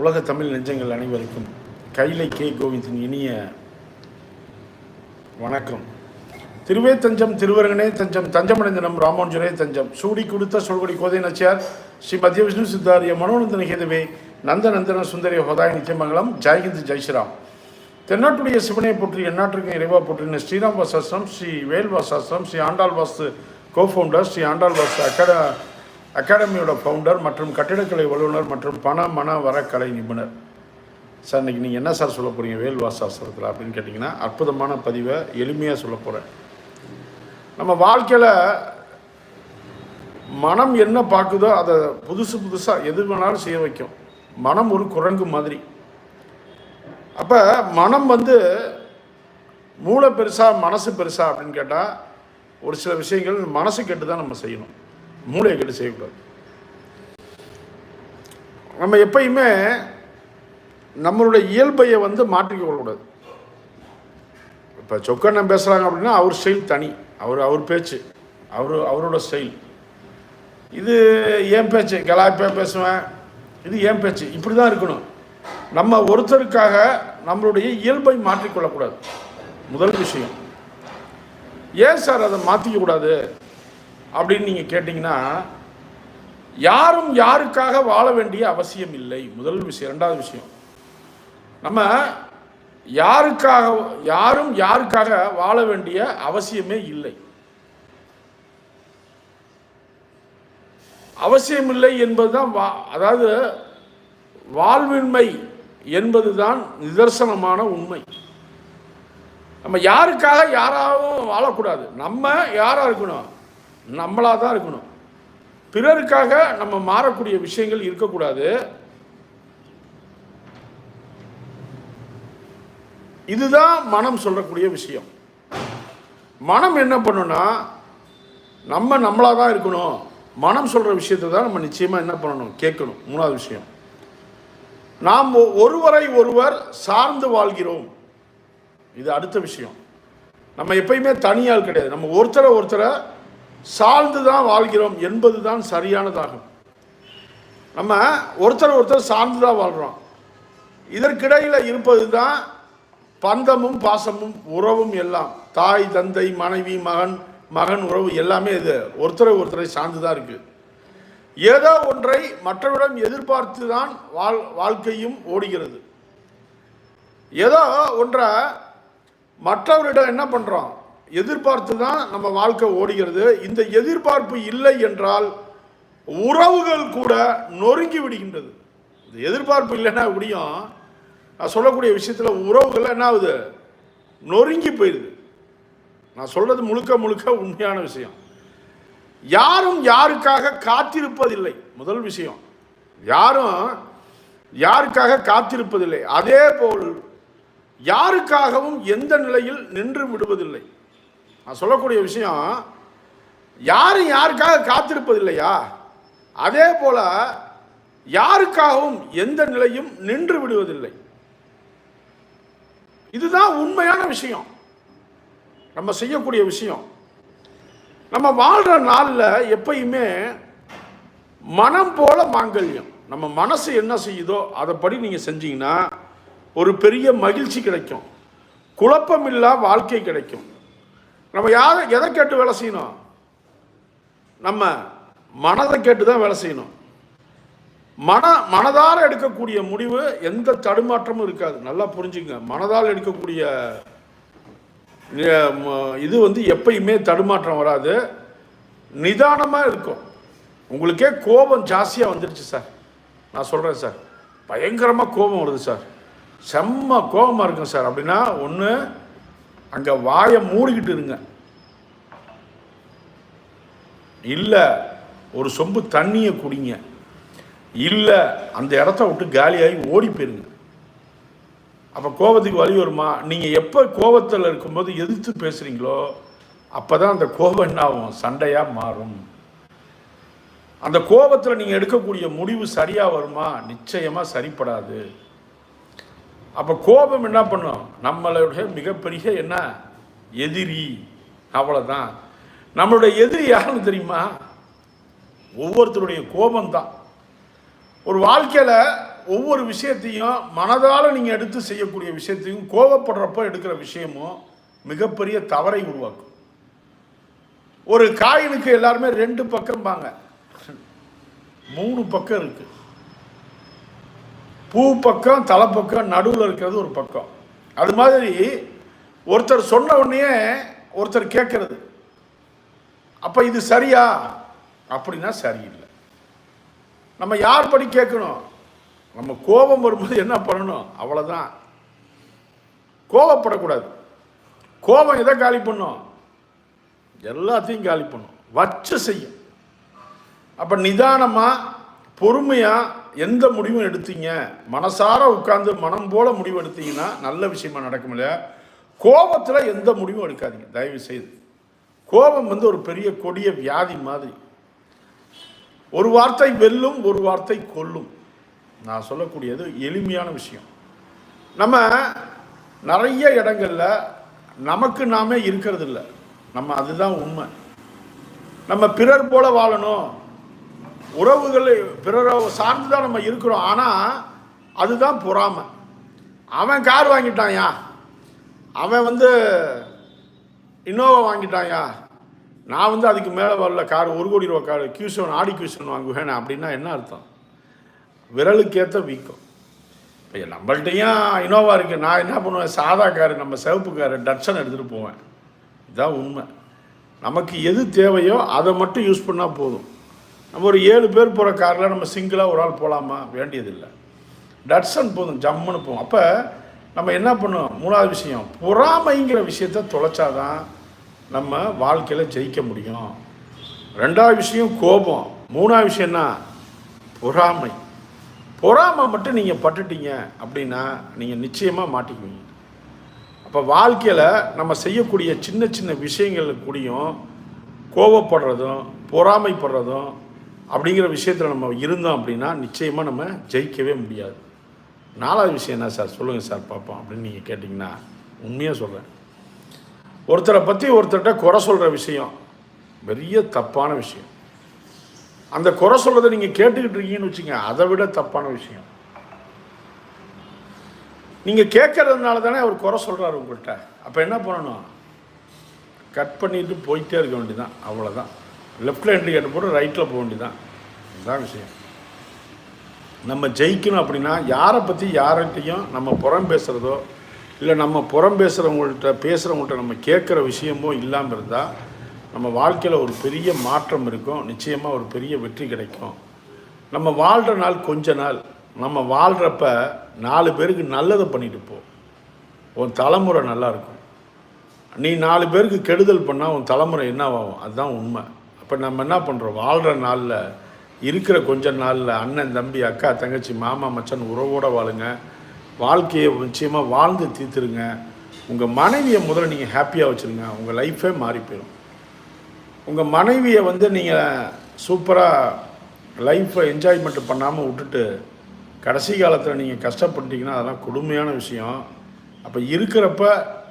உலக தமிழ் நெஞ்சங்கள் அனைவருக்கும் கைலை கே கோவிந்தின் இனிய வணக்கம். திருவே தஞ்சம் திருவரங்கனே தஞ்சம் தஞ்சமடைந்தனம் ராமானுஜரே தஞ்சம். சூடி கொடுத்த சொல்கொடி கோதை நச்சியார் ஸ்ரீ மத்திய விஷ்ணு சித்தாரிய மனோநந்தன ஹேதுவே நந்த நந்தன சுந்தரிய ஹோதாய நித்தியமங்கலம் ஜெய்ஹிந்த் ஜெய்ஸ்ராம். தென்னாட்டுடைய சிவனை போற்றி எந்நாட்டிற்கும் இறைவா போற்றின ஸ்ரீராம் வாசாஸ்திரம் ஸ்ரீ வேல்வாசாஸ்திரம் ஸ்ரீ ஆண்டாள் வாஸ்து கோஃபவுண்டர் ஸ்ரீ ஆண்டாள் வாஸ்து அகாட அகாடமியோட ஃபவுண்டர் மற்றும் கட்டிடக்கலை வல்லுநர் மற்றும் பண மன வரக்கலை நிபுணர். சார் இன்னைக்கு நீங்கள் என்ன சார் சொல்ல போகிறீங்க வேல் வாசாஸ்திரத்தில் அப்படின்னு கேட்டிங்கன்னா அற்புதமான பதிவை எளிமையாக சொல்ல போகிறேன் நம்ம வாழ்க்கையில் மனம் என்ன பார்க்குதோ அதை புதுசு புதுசாக எது வேணாலும் செய்ய வைக்கும். மனம் ஒரு குரங்கு மாதிரி. அப்போ மனம் வந்து மூளை பெருசா மனசு பெருசா அப்படின்னு கேட்டால் ஒரு சில விஷயங்கள் மனசு கேட்டு தான் நம்ம செய்யணும். மூளையை கெட்டு செய்யக்கூடாது. நம்ம எப்பயுமே நம்மளுடைய இயல்பையை வந்து மாற்றிக்க கொள்ளக்கூடாது. இப்போ சொக்கண்ணன் பேசுகிறாங்க அப்படின்னா அவர் ஸ்டைல் தனி. அவர் அவர் பேச்சு. அவர் அவரோட ஸ்டைல் இது ஏன் பேச்சு கலாய்ப்பா பேசுவேன். இது ஏன் பேச்சு. இப்படி தான் இருக்கணும். நம்ம ஒருத்தருக்காக நம்மளுடைய இயல்பை மாற்றிக்கொள்ளக்கூடாது முதல் விஷயம். ஏன் சார் அதை மாற்றிக்கக்கூடாது அப்படின்னு நீங்கள் கேட்டிங்கன்னா யாரும் யாருக்காக வாழ வேண்டிய அவசியம் இல்லை. முதல் விஷயம். ரெண்டாவது விஷயம். நம்ம யாருக்காக யாரும் யாருக்காக வாழ வேண்டிய அவசியமே இல்லை. அவசியமில்லை என்பதுதான் வா அதாவது வாழ்வின்மை என்பதுதான் நிதர்சனமான உண்மை. நம்ம யாருக்காக யாராகவும் வாழக்கூடாது. நம்ம யாராக இருக்கணும்? நம்மளாக தான் இருக்கணும். பிறருக்காக நம்ம மாறக்கூடிய விஷயங்கள் இருக்கக்கூடாது. இதுதான் மனம் சொல்லக்கூடிய விஷயம். மனம் என்ன பண்ணுன்னா நம்ம நம்மளாக தான் இருக்கணும். மனம் சொல்கிற விஷயத்தை தான் நம்ம நிச்சயமாக என்ன பண்ணணும்? கேட்கணும். மூணாவது விஷயம். நாம் ஒ- ஒருவரை ஒருவர் சார்ந்து வாழ்கிறோம். இது அடுத்த விஷயம். நம்ம எப்பயுமே தனியால் கிடையாது. நம்ம ஒருத்தரை ஒருத்தரை சார்ந்து தான் வாழ்கிறோம் என்பது தான் சரியானதாகும். நம்ம ஒருத்தர் ஒருத்தர் சார்ந்து தான் வாழ்கிறோம் இதற்கிடையில் இருப்பது தான் பந்தமும் பாசமும் உறவும் எல்லாம். தாய் தந்தை மனைவி மகன் மகன் உறவு எல்லாமே இது. ஒருத்தரை ஒருத்தரை சார்ந்து தான் இருக்குது ஏதோ ஒன்றை மற்றவரிடம் எதிர்பார்த்து தான் வாழ் வாழ்க்கையும் ஓடுகிறது. ஏதோ ஒன்றை மற்றவரிடம் என்ன பண்ணுறோம் எதிர்பார்த்து தான் நம்ம வாழ்க்கை ஓடுகிறது. இந்த எதிர்பார்ப்பு இல்லை என்றால் உறவுகள் கூட நொறுங்கி விடுகின்றது. இந்த எதிர்பார்ப்பு இல்லைன்னா முடியும் நான் சொல்லக்கூடிய விஷயத்தில் உறவுகள் என்ன ஆகுது? நொறுங்கி போயிடுது நான் சொல்றது முழுக்க முழுக்க உண்மையான விஷயம். யாரும் யாருக்காக காத்திருப்பதில்லை. முதல் விஷயம். யாரும் யாருக்காக காத்திருப்பதில்லை. அதே போல் யாருக்காகவும் எந்த நிலையில் நின்று விடுவதில்லை. நான் சொல்லக்கூடிய விஷயம் யாரும் யாருக்காக காத்திருப்பதில்லையா அதே போல யாருக்காகவும் எந்த நிலையும் நின்று விடுவதில்லை. இதுதான் உண்மையான விஷயம். நம்ம செய்யக்கூடிய விஷயம். நம்ம வாழ்கிற நாளில் எப்பயுமே மனம் போல மாங்கல்யம். நம்ம மனசு என்ன செய்யுதோ அதைப்படி நீங்கள் செஞ்சீங்கன்னா ஒரு பெரிய மகிழ்ச்சி கிடைக்கும். குழப்பமில்லா வாழ்க்கை கிடைக்கும். நம்ம யாரை எதை கேட்டு வேலை செய்யணும்? நம்ம மனதை கேட்டு தான் வேலை செய்யணும். மன மனதால் எடுக்கக்கூடிய முடிவு எந்த தடுமாற்றமும் இருக்காது. நல்லா புரிஞ்சுங்க. மனதால் எடுக்கக்கூடிய இது வந்து எப்பயுமே தடுமாற்றம் வராது. நிதானமாக இருக்கும். உங்களுக்கே கோபம் ஜாஸ்தியாக வந்துடுச்சு சார். நான் சொல்கிறேன் சார். பயங்கரமாக கோபம் வருது சார். செம்ம கோபமாக இருக்கும் சார். அப்படின்னா ஒன்று அங்கே வாயை மூடிக்கிட்டு இருங்க. இல்லை ஒரு சொம்பு தண்ணியை குடிங்க. இல்லை அந்த இடத்த விட்டு காலியாகி ஓடி போயிருங்க. அப்போ கோபத்துக்கு வழி வருமா? நீங்கள் எப்போ கோபத்தில் இருக்கும்போது எதிர்த்து பேசுகிறீங்களோ அப்போ தான் அந்த கோபம் என்ன ஆகும்? சண்டையாக மாறும். அந்த கோபத்தில் நீங்கள் எடுக்கக்கூடிய முடிவு சரியாக வருமா? நிச்சயமாக சரிப்படாது. அப்போ கோபம் என்ன பண்ணும்? நம்மளுடைய மிகப்பெரிய என்ன? எதிரி. அவ்வளோதான் நம்மளுடைய எதிரி யாருன்னு தெரியுமா? ஒவ்வொருத்தருடைய கோபம் தான் ஒரு வாழ்க்கையில் ஒவ்வொரு விஷயத்தையும் மனதால் நீங்கள் எடுத்து செய்யக்கூடிய விஷயத்தையும் கோபப்படுறப்போ எடுக்கிற விஷயமும் மிகப்பெரிய தவறை உருவாக்கும். ஒரு காயினுக்கு எல்லாருமே ரெண்டு பக்கம் பாங்க மூணு பக்கம் இருக்குது பூ பக்கம் தலை பக்கம் நடுவில் இருக்கிறது ஒரு பக்கம். அது மாதிரி ஒருத்தர் சொன்ன உடனே ஒருத்தர் கேட்கறது. அப்போ இது சரியா? அப்படின்னா சரியில்லை. நம்ம யார் படி கேட்கணும்? நம்ம கோபம் வரும்போது என்ன பண்ணணும்? அவ்வளோதான் கோபப்படக்கூடாது. கோபம் எதை காலி பண்ணும்? எல்லாத்தையும் காலி பண்ணும். வச்சு செய்யும். அப்போ நிதானமாக பொறுமையாக எந்த முடிவும் எடுத்தீங்க? மனசார உட்கார்ந்து மனம் போல முடிவு எடுத்தீங்கன்னா நல்ல விஷயமா நடக்கும் இல்லையா? கோபத்தில் எந்த முடிவும் எடுக்காதீங்க. தயவு செய்து கோபம் வந்து ஒரு பெரிய கொடிய வியாதி மாதிரி. ஒரு வார்த்தை வெல்லும் ஒரு வார்த்தை கொல்லும். நான் சொல்லக்கூடியது எளிமையான விஷயம். நம்ம நிறைய இடங்களில் நமக்கு நாமே இருக்கிறது இல்லை. நம்ம அதுதான் உண்மை. நம்ம பிறர் போல வாழணும். உறவுகளை பிறரை சார்ந்து தான் நம்ம இருக்கிறோம். ஆனால் அதுதான் பொறாமை. அவன் கார் வாங்கிட்டான்யா. அவன் வந்து இன்னோவா வாங்கிட்டான்யா. நான் வந்து அதுக்கு மேலே வரல. கார் ஒரு கோடி ரூபா கார். கியூசன் ஆடி கியூசன் வாங்குவேன் அப்படின்னா என்ன அர்த்தம்? விரலுக்கேற்ற வீக்கம். இப்போ நம்மள்ட்டையும் இனோவா இருக்குது நான் என்ன பண்ணுவேன்? சாதா கார் நம்ம சிவப்பு கார் டட்சன் எடுத்துகிட்டு போவேன். இதுதான் உண்மை. நமக்கு எது தேவையோ அதை மட்டும் யூஸ் பண்ணால் போதும். நம்ம ஒரு ஏழு பேர் போகிற காரில் நம்ம சிங்கிளாக ஒரு ஆள் போகலாமா வேண்டியதில்லை. டட்சன் போதும் ஜம்முன்னு போகும் அப்போ நம்ம என்ன பண்ணுவோம்? மூணாவது விஷயம் பொறாமைங்கிற விஷயத்த தொலைச்சாதான் நம்ம வாழ்க்கையில் ஜெயிக்க முடியும். ரெண்டாவது விஷயம் கோபம். மூணாவது விஷயம்னா பொறாமை. பொறாமை மட்டும் நீங்கள் பட்டுட்டீங்க அப்படின்னா நீங்கள் நிச்சயமாக மாட்டிக்குவீங்க. அப்போ வாழ்க்கையில் நம்ம செய்யக்கூடிய சின்ன சின்ன விஷயங்கள் கூடயும் கோபப்படுறதும் பொறாமைப்படுறதும் அப்படிங்கிற விஷயத்தில் நம்ம இருந்தோம் அப்படின்னா நிச்சயமாக நம்ம ஜெயிக்கவே முடியாது. நாலாவது விஷயம் என்ன சார்? சொல்லுங்கள் சார் பார்ப்போம் அப்படின்னு நீங்கள் கேட்டிங்கன்னா உண்மையாக சொல்கிறேன் ஒருத்தரை பற்றி ஒருத்தர்கிட்ட குறை சொல்கிற விஷயம் பெரிய தப்பான விஷயம். அந்த குறை சொல்கிறத நீங்கள் கேட்டுக்கிட்டு இருக்கீங்கன்னு வச்சுங்க அதை விட தப்பான விஷயம். நீங்கள் கேட்கறதுனால தானே அவர் குறை சொல்கிறாரு உங்கள்கிட்ட. அப்போ என்ன பண்ணணும்? கட் பண்ணிட்டு போயிட்டே இருக்க வேண்டியதான் அவ்வளோதான் லெஃப்டில் இண்டிகேட்டர் போட்டு ரைட்டில் போக வேண்டியதான் இதுதான் விஷயம். நம்ம ஜெயிக்கணும் அப்படின்னா யாரை பற்றி யார்கிட்டையும் நம்ம புறம் பேசுகிறதோ இல்லை நம்ம புறம் பேசுகிறவங்கள்ட்ட பேசுகிறவங்கள்ட்ட நம்ம கேட்குற விஷயமோ இல்லாமல் இருந்தால் நம்ம வாழ்க்கையில் ஒரு பெரிய மாற்றம் இருக்கும். நிச்சயமாக ஒரு பெரிய வெற்றி கிடைக்கும். நம்ம வாழ்கிற நாள் கொஞ்ச நாள். நம்ம வாழ்கிறப்ப நாலு பேருக்கு நல்லதை பண்ணிட்டு போ. உன் தலைமுறை நல்லா இருக்கும். நீ நாலு பேருக்கு கெடுதல் பண்ணால் உன் தலைமுறை என்னவாகும்? அதுதான் உண்மை. அப்போ நம்ம என்ன பண்ணுறோம் வாழ்கிற நாளில் இருக்கிற கொஞ்ச நாளில் அண்ணன் தம்பி அக்கா தங்கச்சி மாமா மச்சான் உறவோடு வாழுங்க. வாழ்க்கையை நிச்சயமாக வாழ்ந்து தீர்த்துருங்க. உங்கள் மனைவியை முதல்ல நீங்கள் ஹாப்பியாக வச்சுருங்க. உங்கள் லைஃபே மாறி போயிடும் உங்கள் மனைவியை வந்து நீங்கள் சூப்பராக லைஃப்பை என்ஜாய்மெண்ட் பண்ணாமல் விட்டுட்டு கடைசி காலத்தில் நீங்கள் கஷ்டப்பட்டீங்கன்னா அதெல்லாம் கொடுமையான விஷயம். அப்போ இருக்கிறப்ப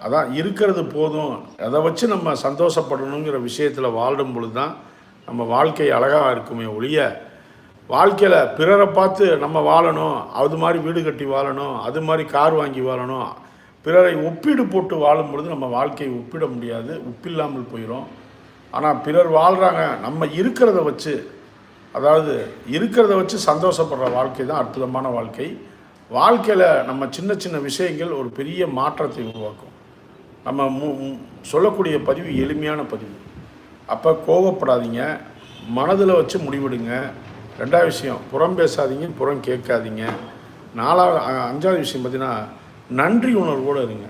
அதான் இருக்கிறது போதும். அதை வச்சு நம்ம சந்தோஷப்படணுங்கிற விஷயத்தில் வாழும் பொழுது தான் நம்ம வாழ்க்கை அழகாக இருக்குமே ஒழிய வாழ்க்கையில் பிறரை பார்த்து நம்ம வாழணும் அது மாதிரி வீடு கட்டி வாழணும் அது மாதிரி கார் வாங்கி வாழணும் பிறரை ஒப்பீடு போட்டு வாழும் பொழுது நம்ம வாழ்க்கையை ஒப்பிட முடியாது ஒப்பில்லாமல் போயிடும் ஆனால் பிறர் வாழ்கிறாங்க நம்ம இருக்கிறத வச்சு அதாவது இருக்கிறத வச்சு சந்தோஷப்படுற வாழ்க்கை தான் அற்புதமான வாழ்க்கை. வாழ்க்கையில் நம்ம சின்ன சின்ன விஷயங்கள் ஒரு பெரிய மாற்றத்தை உருவாக்கும். நம்ம மு சொல்லக்கூடிய பதிவு எளிமையான பதிவு. அப்போ கோவப்படாதீங்க. மனதில் வச்சு முடிவெடுங்க. ரெண்டாவது விஷயம் புறம் பேசாதீங்க புறம் கேட்காதீங்க. நாலாவது அஞ்சாவது விஷயம் பார்த்தீங்கன்னா நன்றி உணர்வோடு இருங்க.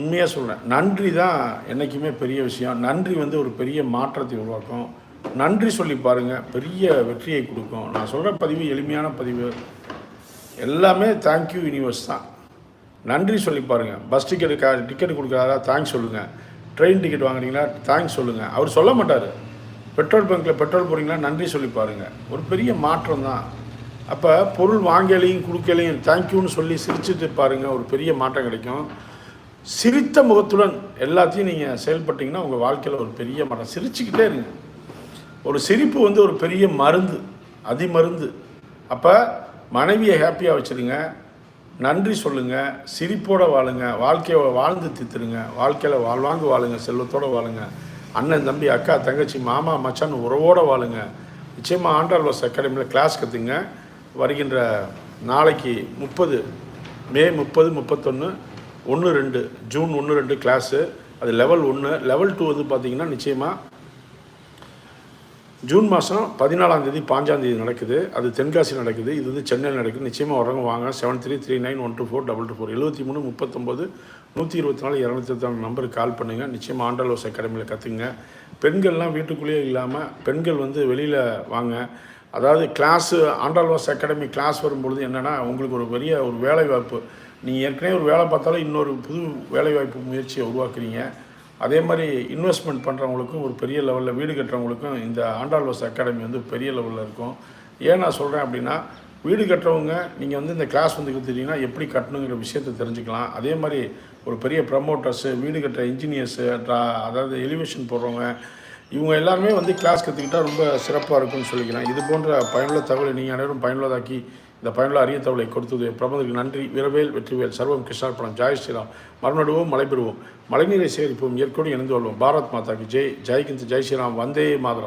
உண்மையாக சொல்கிறேன் நன்றி தான் என்றைக்குமே பெரிய விஷயம். நன்றி வந்து ஒரு பெரிய மாற்றத்தை உருவாக்கும். நன்றி சொல்லி பாருங்கள் பெரிய வெற்றியை கொடுக்கும். நான் சொல்கிற பதிவு எளிமையான பதிவு. எல்லாமே தேங்க்யூ யூனிவர்ஸ் தான். நன்றி சொல்லி பாருங்கள் பஸ் டிக்கெட் டிக்கெட் கொடுக்குறாரா தேங்க்ஸ் சொல்லுங்கள் ட்ரெயின் டிக்கெட் வாங்குறீங்களா தேங்க்ஸ் சொல்லுங்கள் அவர் சொல்ல மாட்டார். பெட்ரோல் பங்க்கில் பெட்ரோல் போகிறீங்களா நன்றி சொல்லி பாருங்கள் ஒரு பெரிய மாற்றம் தான். அப்போ பொருள் வாங்கலையும் கொடுக்கலையும் தேங்க்யூன்னு சொல்லி சிரிச்சுட்டு பாருங்கள் ஒரு பெரிய மாற்றம் கிடைக்கும். சிரித்த முகத்துடன் எல்லாத்தையும் நீங்கள் செயல்பட்டீங்கன்னா உங்கள் வாழ்க்கையில் ஒரு பெரிய மாற்றம். சிரிச்சுக்கிட்டே இருங்க. ஒரு சிரிப்பு வந்து ஒரு பெரிய மருந்து அதிமருந்து. அப்போ மனைவியை ஹாப்பியாக வச்சுருங்க. நன்றி சொல்லுங்கள் சிரிப்போடு வாழுங்க. வாழ்க்கையை வாழ்ந்து தித்துருங்க வாழ்க்கையில் வாழ்வாங்க வாழுங்க. செல்வத்தோடு வாழுங்க. அண்ணன் தம்பி அக்கா தங்கச்சி மாமா மச்சான் உறவோடு வாழுங்க. நிச்சயமாக ஆண்டாள் வாஸ் அகாடமியில் கிளாஸ் கற்றுங்க வருகின்ற நாளைக்கு முப்பது மே முப்பது முப்பத்தொன்று ஒன்று ரெண்டு ஜூன் ஒன்று ரெண்டு கிளாஸு அது லெவல் ஒன்று லெவல் டூ வந்து பார்த்திங்கன்னா நிச்சயமாக ஜூன் மாதம் பதினாலாம் தேதி பாஞ்சாம் தேதி நடக்குது. அது தென்காசி நடக்குது. இது வந்து சென்னையில் நடக்குது. நிச்சயமாக வரவங்க வாங்க. Seven three three nine one two four double two four எழுபத்தி மூணு முப்பத்தொம்போது நூற்றி இருபத்தி நாலு இரநூத்தி இருபத்தி நம்பருக்கு கால் பண்ணுங்கள் நிச்சயமாக ஆண்டாலோஸ் அகாடமியில் கற்றுங்க பெண்கள்லாம் வீட்டுக்குள்ளேயே இல்லாமல் பெண்கள் வந்து வெளியில் வாங்க. அதாவது கிளாஸு ஆண்டாள்வாஸ் அகாடமி கிளாஸ் வரும்பொழுது என்னென்னா உங்களுக்கு ஒரு பெரிய ஒரு வேலைவாய்ப்பு. நீங்கள் ஏற்கனவே ஒரு வேலை பார்த்தாலும் இன்னொரு புது வேலைவாய்ப்பு முயற்சியை உருவாக்குறீங்க. அதே மாதிரி இன்வெஸ்ட்மெண்ட் பண்ணுறவங்களுக்கும் ஒரு பெரிய லெவலில் வீடு கட்டுறவங்களுக்கும் இந்த ஆண்டாள்வாஸ் அகாடமி வந்து பெரிய லெவலில் இருக்கும். ஏன் நான் சொல்கிறேன் அப்படின்னா வீடு கட்டுறவங்க நீங்கள் வந்து இந்த கிளாஸ் வந்து கொடுத்துட்டீங்கன்னா எப்படி கட்டணுங்கிற விஷயத்தை தெரிஞ்சுக்கலாம். அதே மாதிரி ஒரு பெரிய ப்ரமோட்டர்ஸு வீடு கட்டுற இன்ஜினியர்ஸு அதாவது எலிவேஷன் போடுறவங்க இவங்க எல்லாருமே வந்து கிளாஸ் கற்றுக்கிட்டா ரொம்ப சிறப்பாக இருக்கும்னு சொல்லிக்கிறேன் இது போன்ற பயனுள்ள தகவலை நீங்கள் அனைவரும் பயனுள்ளதாக்கி இந்த பயனுள்ள அரிய தகவலை கொடுத்தது. பிரபந்தருக்கு நன்றி. வீரவேல் வெற்றிவேல் சர்வம் கிருஷ்ணார்ப்பணம் ஜாய் ஸ்ரீராம். மறுநடுவோம் மழை பெறுவோம் மழைநீரை சேகரிப்போம். இயற்கையோடு இணைந்து வருவோம் பாரத் மாதாக்கு. ஜெய். ஜெய்கிந்த் ஜெய் ஸ்ரீராம். வந்தே மாதரம்.